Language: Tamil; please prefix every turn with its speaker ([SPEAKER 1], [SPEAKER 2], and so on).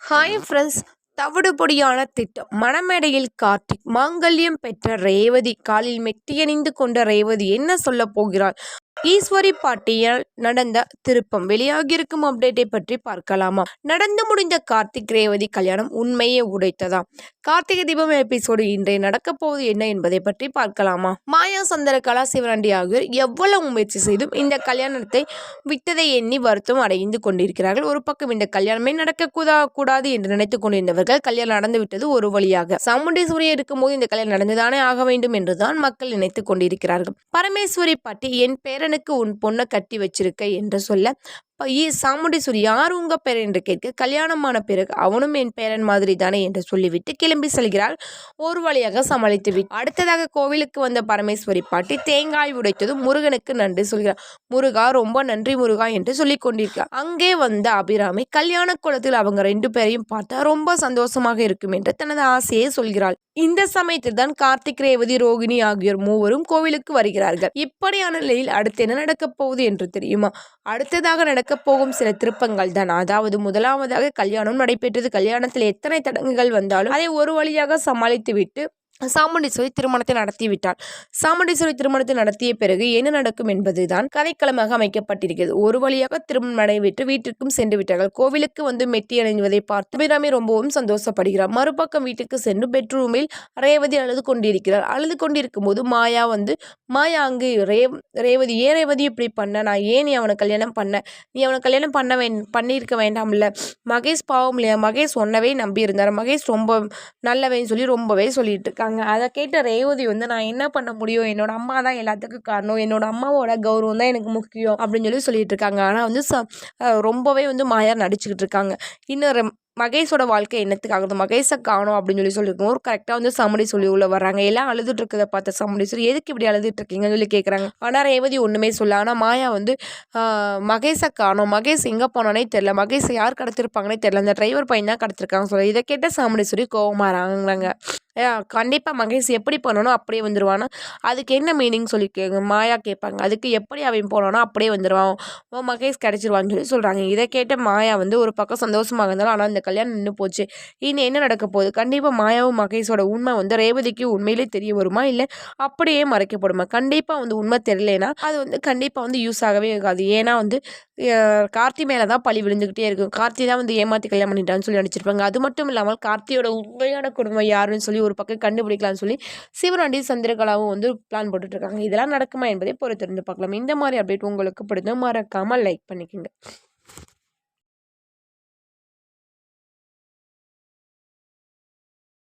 [SPEAKER 1] ஹாய் ஃப்ரெண்ட்ஸ் தவிடுபொடியான திட்டம். மணமேடையில் கார்த்திக் மாங்கல்யம் பெற்ற ரேவதி காலில் மெட்டியணிந்து கொண்ட ரேவதி என்ன சொல்ல போகிறாள்? ஈஸ்வரி பாட்டியால் நடந்த திருப்பம் வெளியாகியிருக்கும் அப்டேட்டை பற்றி பார்க்கலாமா? நடந்து முடிந்த கார்த்திக் ரேவதி கல்யாணம் உண்மையே உடைத்ததா? கார்த்திகை தீபம் எபிசோடு இன்றைய நடக்கப் போவது என்ன என்பதை பற்றி பார்க்கலாமா? மாயா சந்திரகலா சிவராண்டி ஆகியோர் எவ்வளவு முயற்சி செய்தும் இந்த கல்யாணத்தை விட்டதை எண்ணி வருத்தம் அடைந்து கொண்டிருக்கிறார்கள். ஒரு பக்கம் இந்த கல்யாணமே நடக்க கூடாது என்று நினைத்துக் கொண்டிருந்தவர்கள் கல்யாணம் நடந்து விட்டது ஒரு வழியாக. சாமுண்டீஸ்வரி இருக்கும்போது இந்த கல்யாணம் நடந்துதானே ஆக வேண்டும் என்றுதான் மக்கள் நினைத்துக் கொண்டிருக்கிறார்கள். பரமேஸ்வரி பாட்டி என் பேர பேரனுக்கு உன் பொண்ணை கட்டி வச்சிருக்க என்று சொல்ல சாமுண்டீஸ்வரி யார் உங்க பேர் என்று கேட்க கல்யாணமான பிறகு அவனும் என் பேரன் மாதிரி தானே என்று சொல்லிவிட்டு கிளம்பி செல்கிறாள். ஒரு வழியாக சமாளித்து விட்டு அடுத்ததாக கோவிலுக்கு வந்த பரமேஸ்வரி பாட்டி தேங்காய் உடைத்ததும் முருகனுக்கு நன்றி சொல்கிறார். முருகா ரொம்ப நன்றி முருகா என்று சொல்லி கொண்டிருக்கிறார். அங்கே வந்த அபிராமி கல்யாண குளத்தில் அவங்க ரெண்டு பேரையும் பார்த்தா ரொம்ப சந்தோஷமாக இருக்கும் என்று தனது ஆசையை சொல்கிறாள். இந்த சமயத்தில் தான் கார்த்திக் ரேவதி ரோகிணி ஆகியோர் மூவரும் கோவிலுக்கு வருகிறார்கள். இப்படியான நிலையில் அடுத்து என்ன நடக்கப் போகுது என்று தெரியுமா? அடுத்ததாக நடக்க நடக்கப் போகும் சில திருப்பங்கள் தான். அதாவது முதலாவதாக கல்யாணம் நடைபெற்றது. கல்யாணத்தில் எத்தனை தடங்குகள் வந்தாலும் அதை ஒரு வழியாக சமாளித்து விட்டு சாமுண்டீஸ்வரி திருமணத்தை நடத்திவிட்டாள். சாமுண்டீஸ்வரி திருமணத்தை நடத்திய பிறகு என்ன நடக்கும் என்பதுதான் கதைக்களமாக அமைக்கப்பட்டிருக்கிறது. ஒரு வழியாக திருமணம் நடைபெற்று வீட்டிற்கும் சென்று விட்டார்கள் கோவிலுக்கு வந்து மெட்டி அணிவதை பார்த்து அபிராமி ரொம்பவும் சந்தோஷப்படுகிறார். மறுபக்கம் வீட்டுக்கு சென்று பெட்ரூமில் ரேவதி அழுது கொண்டிருக்கிறார். அழுது கொண்டிருக்கும் போது மாயா வந்து மாயா அங்கு ரே ரேவதி ஏன் ரேவதி இப்படி பண்ண? நான் ஏன் நீ அவனை கல்யாணம் பண்ண? நீ அவனை கல்யாணம் பண்ண வே பண்ணியிருக்க வேண்டாம்ல. மகேஷ் பாவம் இல்லையா? மகேஷ் சொன்னவே நம்பி இருந்தார் மகேஷ் ரொம்ப நல்லவேன்னு சொல்லி ரொம்பவே சொல்லிட்டு இருக்காங்க. இருக்காங்க. அதை கேட்ட ரேவதி வந்து நான் என்ன பண்ண முடியும்? என்னோட அம்மா தான் எல்லாத்துக்கும் காரணம். என்னோட அம்மாவோட கௌரவம் தான் எனக்கு முக்கியம். அப்படின்னு சொல்லி சொல்லிட்டு இருக்காங்க. ஆனால் வந்து ச ரொம்பவே வந்து மாயார் நடிச்சுக்கிட்டு இருக்காங்க. இன்னொரு மகேஷோட வாழ்க்கை என்னத்துக்காகுது? மகேஷை காணும் அப்படின்னு சொல்லி சொல்லியிருக்கோம் ஒரு கரெக்டாக வந்து சமடி சொல்லி உள்ளே வர்றாங்க. எல்லாம் அழுதுட்டு இருக்கிறத பார்த்த சமடி சொல்லி எதுக்கு இப்படி அழுதுட்டு இருக்கீங்கன்னு சொல்லி கேட்குறாங்க ஆனால் ரேவதி ஒன்றுமே சொல்ல ஆனால் மாயா வந்து மகேஷை காணும். மகேஷ் எங்கே போனானே தெரில மகேஷ் யார் கடத்திருப்பாங்கன்னே தெரில அந்த டிரைவர் பையன் தான் கடத்திருக்காங்க சொல்லி இதை கேட்ட சாமடி சொல்லி கோவமாறாங்கிறாங்க கண்டிப்பாக மகேஷ் எப்படி பண்ணணும் அப்படியே வந்துடுவானா அதுக்கு என்ன மீனிங் சொல்லி மாயா கேட்பாங்க. அதுக்கு எப்படி அவன் போனானோ அப்படியே வந்துடுவான் ஓ மகேஷ் கிடச்சிருவான்னு சொல்லி சொல்கிறாங்க இதை கேட்ட மாயா வந்து ஒரு பக்கம் சந்தோஷமாக இருந்தாலும் ஆனால் இந்த கல்யாணம் நின்று போச்சு. இனி என்ன நடக்க போகுது? கண்டிப்பாக மாயாவும் மகேஷோட உண்மை வந்து ரேவதிக்கு உண்மையிலே தெரிய வருமா? இல்லை அப்படியே மறைக்கப்படுமா. கண்டிப்பாக வந்து உண்மை தெரியலனா அது வந்து கண்டிப்பாக வந்து யூஸ் ஆகவே இருக்காது ஏன்னா வந்து கார்த்தி மேலே தான் பழி விழுந்துக்கிட்டே இருக்கும் கார்த்தி தான் வந்து ஏமாற்றி கல்யாணம் பண்ணிட்டான்னு சொல்லி நினச்சிருப்பாங்க அது மட்டும் இல்லாமல் கார்த்தியோட உண்மையான குடும்பம் யாருன்னு சொல்லி ஒரு பக்கம் கண்டுபிடிக்கலாம்னு சொல்லி சிவராண்டி சந்திரகலாவும் வந்து பிளான் போட்டுட்ருக்காங்க இதெல்லாம் நடக்குமா என்பதை பொறுத்திருந்து பார்க்கலாம். இந்த மாதிரி அப்டேட் உங்களுக்கு பிடிக்கும் மறக்காமல் லைக் பண்ணிக்கோங்க.